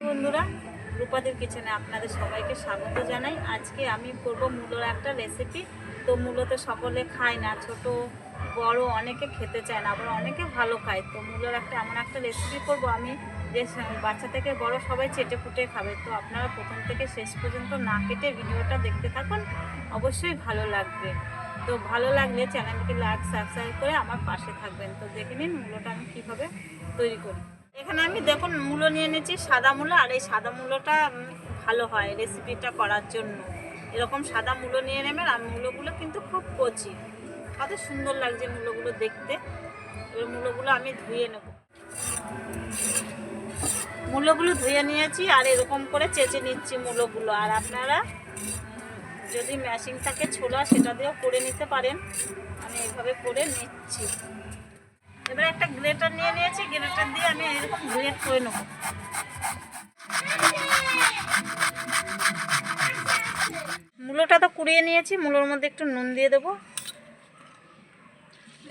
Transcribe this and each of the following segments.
বন্ধুরা, রূপাদের কিচেনে আপনাদের সবাইকে স্বাগত জানাই। আজকে আমি করব মূলোর একটা রেসিপি তো মূলোতে সকলে খায় না, ছোট, বড় অনেকে খেতে চায় না, আবার অনেকে ভালো খায়। তো মূলোর একটা, এমন একটা রেসিপি করব আমি, যে বাচ্চা থেকে বড় সবাই চেটে ফুটে খাবে। তো আপনারা প্রথম থেকে শেষ পর্যন্ত না কেটে ভিডিওটা দেখতে থাকুন, অবশ্যই ভালো লাগবে। তো ভালো লাগলে চ্যানেলটিকে লাইক, সাবস্ক্রাইব করে আমার পাশে থাকবেন। তো দেখে নিন মূলোটা আমি কীভাবে তৈরি করি। এখানে আমি দেখুন মূলো নিয়ে নিয়েছি সাদা মূলো, আর এই সাদা মূলোটা ভালো হয় রেসিপিটা করার জন্য। এরকম সাদা মূলো নিয়ে নেবেন, আর মূলোগুলো কিন্তু খুব কচি। কত সুন্দর লাগছে মূলোগুলো দেখতে। এবার মূলোগুলো আমি ধুয়ে নেব। মূলোগুলো ধুয়ে নিয়েছি, আর এরকম করে চেঁচে নিচ্ছি মূলোগুলো। আর আপনারা যদি ম্যাশিং থাকে ছোলা, সেটা দিয়েও করে নিতে পারেন। আমি এইভাবে করে নিচ্ছি। এবার একটা গ্রেটার নিয়ে নিয়েছি, গ্রেটার দিয়ে আমি এরকম গ্রেট করে নেব। মূলোটা তো কুড়িয়ে নিয়েছি, মূলোর মধ্যে একটু নুন দিয়ে দেবো।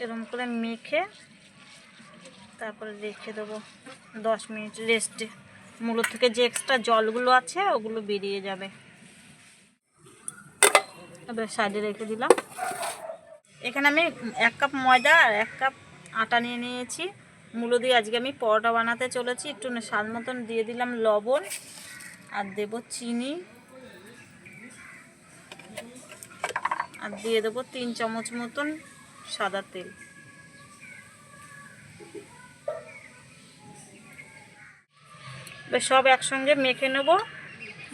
এরকম করে মেখে তারপরে রেখে দেবো দশ মিনিট রেস্টে মূলো থেকে যে এক্সট্রা জলগুলো আছে, ওগুলো বেরিয়ে যাবে। এবার সাইডে রেখে দিলাম। এখানে আমি এক কাপ ময়দা আর এক কাপ আটা নিয়ে নিয়েছি। মূলো দিয়ে আজকে আমি পরোটা বানাতে চলেছি। একটু স্বাদ মতন দিয়ে দিলাম লবণ আর দেব চিনি। আর দিয়ে দেবো তিন চামচ মতন সাদা তেল। সব একসঙ্গে মেখে নেব।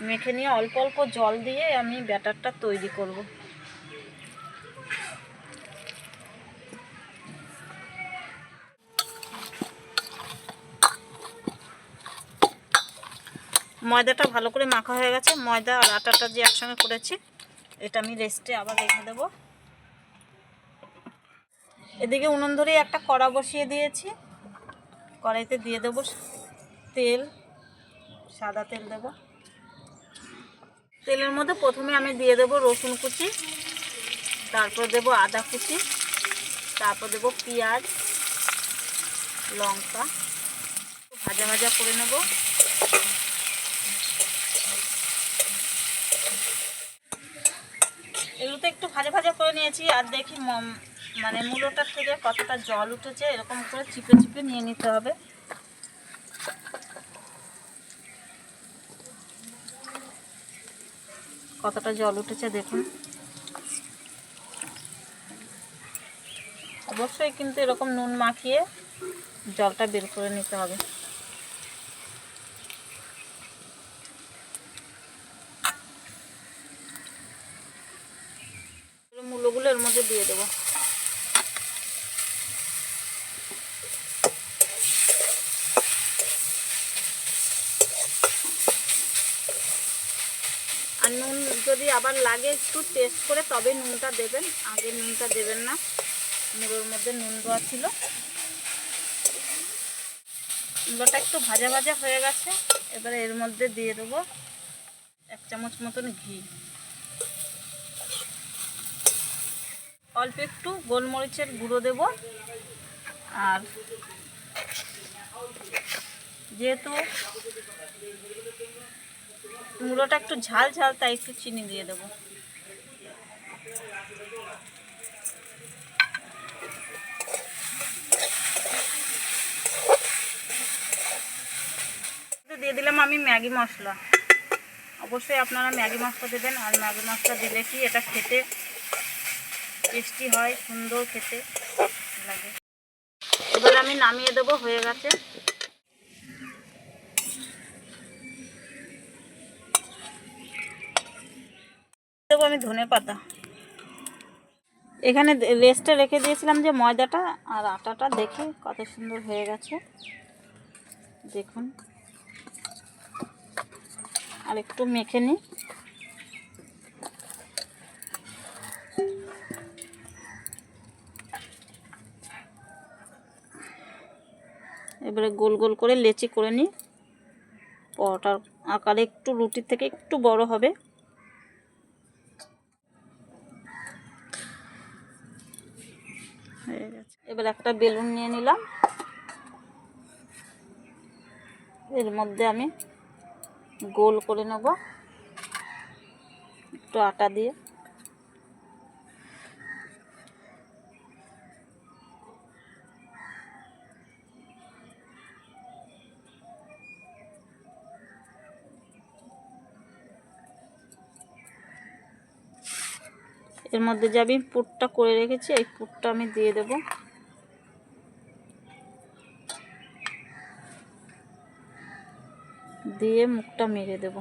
মেখে নিয়ে অল্প অল্প জল দিয়ে আমি ব্যাটারটা তৈরি করব। ময়দাটা ভালো করে মাখা হয়ে গেছে। ময়দা আর আটাটা যে একসঙ্গে করেছি, এটা আমি রেস্টে আবার রেখে দেবো। এদিকে উনুন ধরে একটা কড়া বসিয়ে দিয়েছি। কড়াইতে দিয়ে দেবো তেল, সাদা তেল দেবো। তেলের মধ্যে প্রথমে আমি দিয়ে দেবো রসুন কুচি, তারপর দেবো আদা কুচি, তারপর দেবো পেঁয়াজ, লঙ্কা। ভাজা ভাজা করে নেব। এগুলো তো একটু ভাজা ভাজা করে নিয়েছি, আর দেখি মানে মূলোটার থেকে কতটা জল উঠেছে, এরকম করে চিপে চিপে নিয়ে নিতে হবে। কতটা জল উঠেছে দেখুন। অবশ্যই কিন্তু এরকম নুন মাখিয়ে জলটা বের করে নিতে হবে এবার মূলোগুলো এর মধ্যে দিয়ে দেবো। আর নুন যদি আবার লাগে একটু টেস্ট করে, তবে নুনটা দেবেন। আগে নুনটা দেবেন না। মুড়োর মধ্যে নুন দেওয়া ছিল। মুড়োটা একটু ভাজা ভাজা হয়ে গেছে। এবারে এর মধ্যে দিয়ে দেবো এক চামচ মতন ঘি। অল্প একটু গোলমরিচের গুঁড়ো দেব। আর যেহেতু মুড়োটা একটু ঝাল ঝাল, তাই একটু চিনি দিয়ে দেবো। দিয়ে দিলাম আমি ম্যাগি মশলা। অবশ্যই আপনারা ম্যাগি মশলা দেবেন, আর ম্যাগি মশলা দিলে কি এটা খেতে টেস্টি হয়, সুন্দর খেতে লাগে। এবার আমি নামিয়ে দেবো, হয়ে গেছে। দেবো আমি ধনে পাতা। এখানে রেস্টে রেখে দিয়েছিলাম যে ময়দাটা আর আটাটা, দেখে কত সুন্দর হয়ে গেছে। দেখুন। আর একটু মেখে নিই। এবারে গোল গোল করে লেচি করে নিই। পরোটার আকারে একটু রুটির থেকে একটু বড় হবে। এবার একটা বেলুন নিয়ে নিলাম। এর মধ্যে আমি গোল করে নেব। একটু আটা দিয়ে। এর মধ্যে যে আমি পুরটা করে রেখেছি, এই পুরটা আমি দিয়ে দেব। দিয়ে মুখটা মেরে দেব।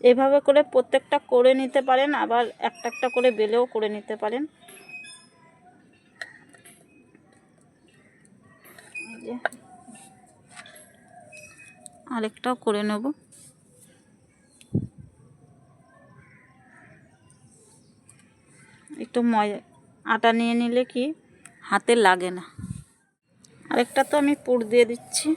এভাবে করে প্রত্যেকটা করে নিতে পারেন, আবার একটা একটা করে বেলেও করে নিতে পারেন। আরেকটাও করে নেব। একটু ময়, আটা নিয়ে নিলে কি হাতে লাগে না। আরেকটা তো আমি পুর দিয়ে দিচ্ছি।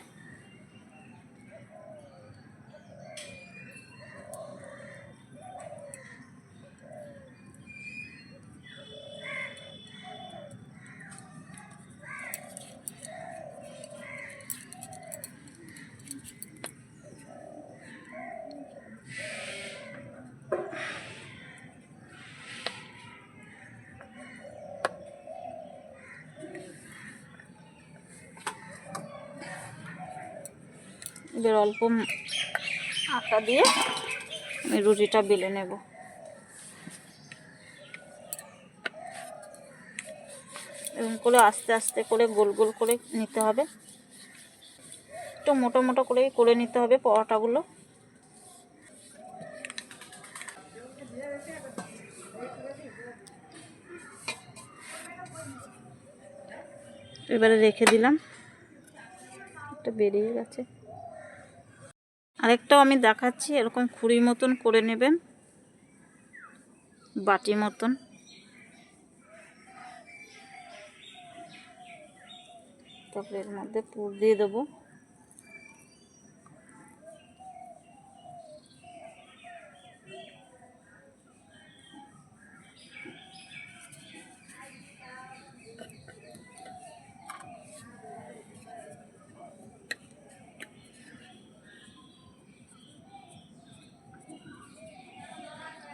এবার অল্প আটা দিয়ে আমি রুটিটা বেলে নেব। এরকম করে আস্তে আস্তে করে গোল গোল করে নিতে হবে। একটু মোটো মোটো করেই করে নিতে হবে পরোটাগুলো। এবারে রেখে দিলাম। একটা বেরিয়ে গেছে। আরেকটাও আমি দেখাচ্ছি, এরকম খুঁড়ি মতন করে নেবেন বাটি মতন। তারপরে এর মধ্যে পুর দিয়ে দেবো।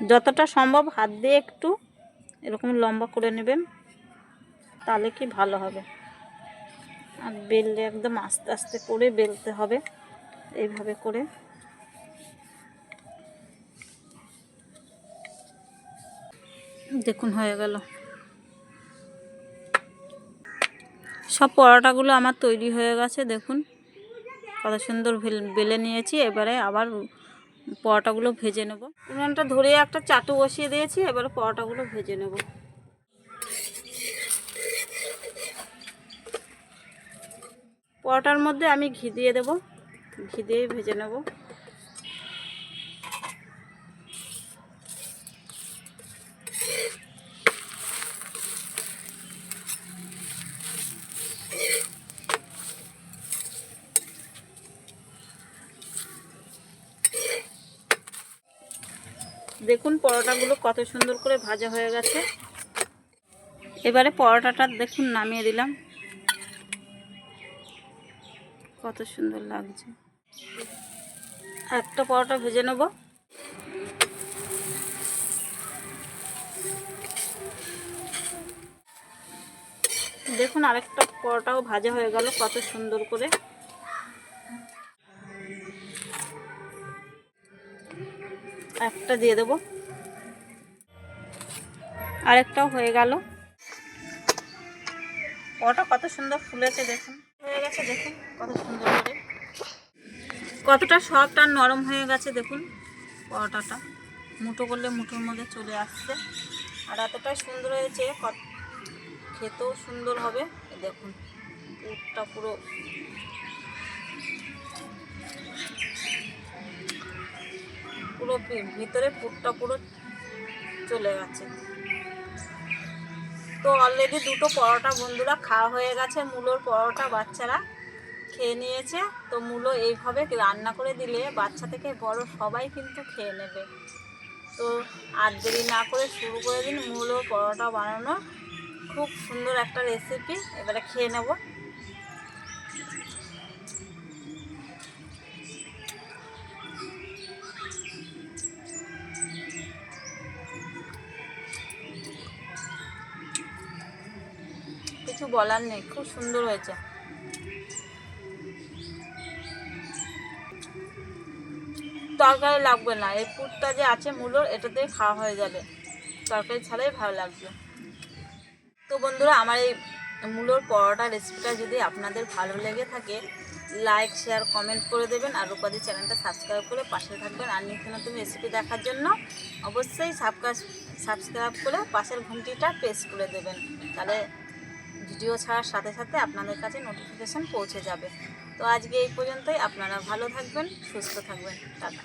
যতটা সম্ভব হাত দিয়ে একটু এরকম লম্বা করে নেবেন, তাহলে কি ভালো হবে। আর বেললে একদম আস্তে আস্তে করে বেলতে হবে, এইভাবে করে। দেখুন, হয়ে গেল। সব পরোটাগুলো আমার তৈরি হয়ে গেছে, দেখুন। কত সুন্দর বেলে নিয়েছি, এবারে আবার পরোটাগুলো ভেজে নেব। উনানটা ধরে একটা চাটু বসিয়ে দিয়েছি, এবার পরোটাগুলো ভেজে নেব। পরোটার মধ্যে আমি ঘি দিয়ে দেব। ঘি দিয়ে ভেজে নেব। দেখুন পরোটাগুলো কত সুন্দর করে ভাজা হয়ে গেছে। এবারে পরোটাটা দেখুন নামিয়ে দিলাম। কত সুন্দর লাগছে। একটা পরোটা ভেজে নেব। দেখুন আরেকটা পরোটাও ভাজা হয়ে গেল কত সুন্দর করে। একটা দিয়ে দেবো। আরেকটাও হয়ে গেল। পরোটা কত সুন্দর ফুলেছে, দেখুন। হয়ে গেছে, দেখুন, কত সুন্দর করে। কতটা সফট আর নরম হয়ে গেছে, দেখুন, পরোটাটা। মুঠো করলে মুঠোর মধ্যে চলে আসছে। আর এতটাই সুন্দর হয়েছে খেতেও সুন্দর হবে। দেখুন, পুরটা পুরো পুরো ভিতরে পুরটা পুরো চলে গেছে। তো অলরেডি দুটো পরোটা বন্ধুরা খাওয়া হয়ে গেছে, মূলোর পরোটা বাচ্চারা খেয়ে নিয়েছে। তো মূলো এইভাবে রান্না করে দিলে বাচ্চা থেকে বড় সবাই কিন্তু খেয়ে নেবে। তো আর দেরি না করে শুরু করে দিন মূলো পরোটা বানানো খুব সুন্দর একটা রেসিপি এবারে খেয়ে নেব। কিছু বলার নেই, খুব সুন্দর হয়েছে। তরকারি লাগবে না, এই পুরটা যে আছে মূলোর, এটা দিয়ে খাওয়া হয়ে যাবে। তরকারি ছাড়াই ভালো লাগবে। তো বন্ধুরা, আমার এই মূলোর পরোটা রেসিপিটা যদি আপনাদের ভালো লেগে থাকে লাইক শেয়ার কমেন্ট করে দেবেন আর রূপাদি চ্যানেলটা সাবস্ক্রাইব করে পাশে থাকবেন। আর নিত্য নতুন রেসিপি দেখার জন্য অবশ্যই সাবস্ক্রাইব করে পাশের ঘন্টিটা প্রেস করে দেবেন। তাহলে ভিডিও ছাড়ার সাথে সাথে আপনাদের কাছে নোটিফিকেশান পৌঁছে যাবে। তো আজকে এই পর্যন্তই। আপনারা ভালো থাকবেন, সুস্থ থাকবেন। টাটা।